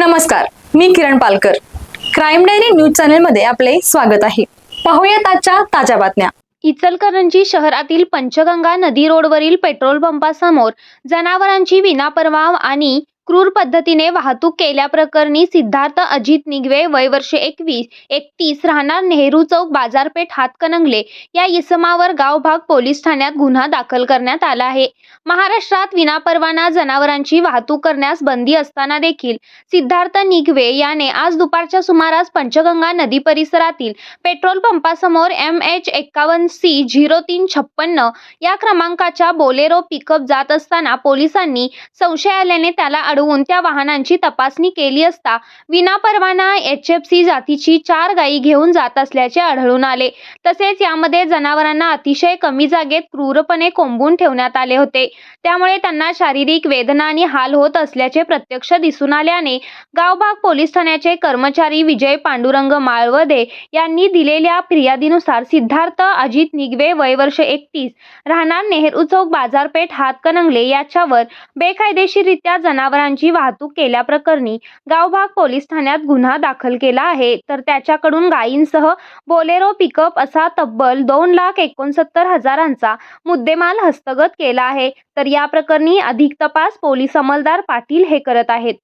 नमस्कार मी Kiran Palkar. Crime diary news चॅनलमध्ये आपले स्वागत आहे. पाहूयात आजच्या ताज्या बातम्या. इचलकरंजी शहरातील पंचगंगा नदी रोडवरील पेट्रोल पंपासमोर जनावरांची विनापरवाव आणि क्रूर पद्धतीने वाहतूक केल्याप्रकरणी सिद्धार्थ अजित निगवे वय वर्षे एकवीस एकतीस राहणार नेहरू चौक बाजारपेठ हातकणंगले या इसमावर गावभाग पोलीस ठाण्यात गुन्हा दाखल करण्यात आला आहे. महाराष्ट्रात विनापरवाना जनावरांची वाहतूक करण्यास बंदी असताना देखील सिद्धार्थ निगवे याने आज दुपारच्या सुमारास पंचगंगा नदी परिसरातील पेट्रोल पंपासमोर एम एच एक्कावन्न सी झिरो तीन छप्पन्न या क्रमांकाच्या बोलेरो पिकअप जात असताना पोलिसांनी संशय आल्याने त्याला अडवून त्या वाहनांची तपासणी केली असता विनापरवाना एच एफ सी जातीची चार गायी घेऊन जात असल्याचे आढळून आले. तसेच यामध्ये जनावरांना अतिशय कमी जागेत क्रूरपणे कोंबून ठेवण्यात आले होते. त्यामुळे त्यांना शारीरिक वेदना आणि हाल होत असल्याचे प्रत्यक्ष दिसून आल्याने गावभाग पोलीस ठाण्याचे कर्मचारी विजय पांडुरंग माळवदे यांनी दिलेल्या फिर्यादीनुसार सिद्धार्थ अजित निगवे वय वर्ष एकतीस राहणार नेहरू चौक बाजारपेठ हातकणंगले याच्यावर बेकायदेशीररित्या जनावरांची वाहतूक केल्याप्रकरणी गावभाग पोलीस ठाण्यात गुन्हा दाखल केला आहे. तर त्याच्याकडून गायींसह बोलेरो पिकअप असा तब्बल दोन लाख एकोणसत्तर हजारांचा मुद्देमाल हस्तगत केला आहे. तर या प्रकरणी अधिक तपास पोलीस अंमलदार पाटील हे करत आहेत.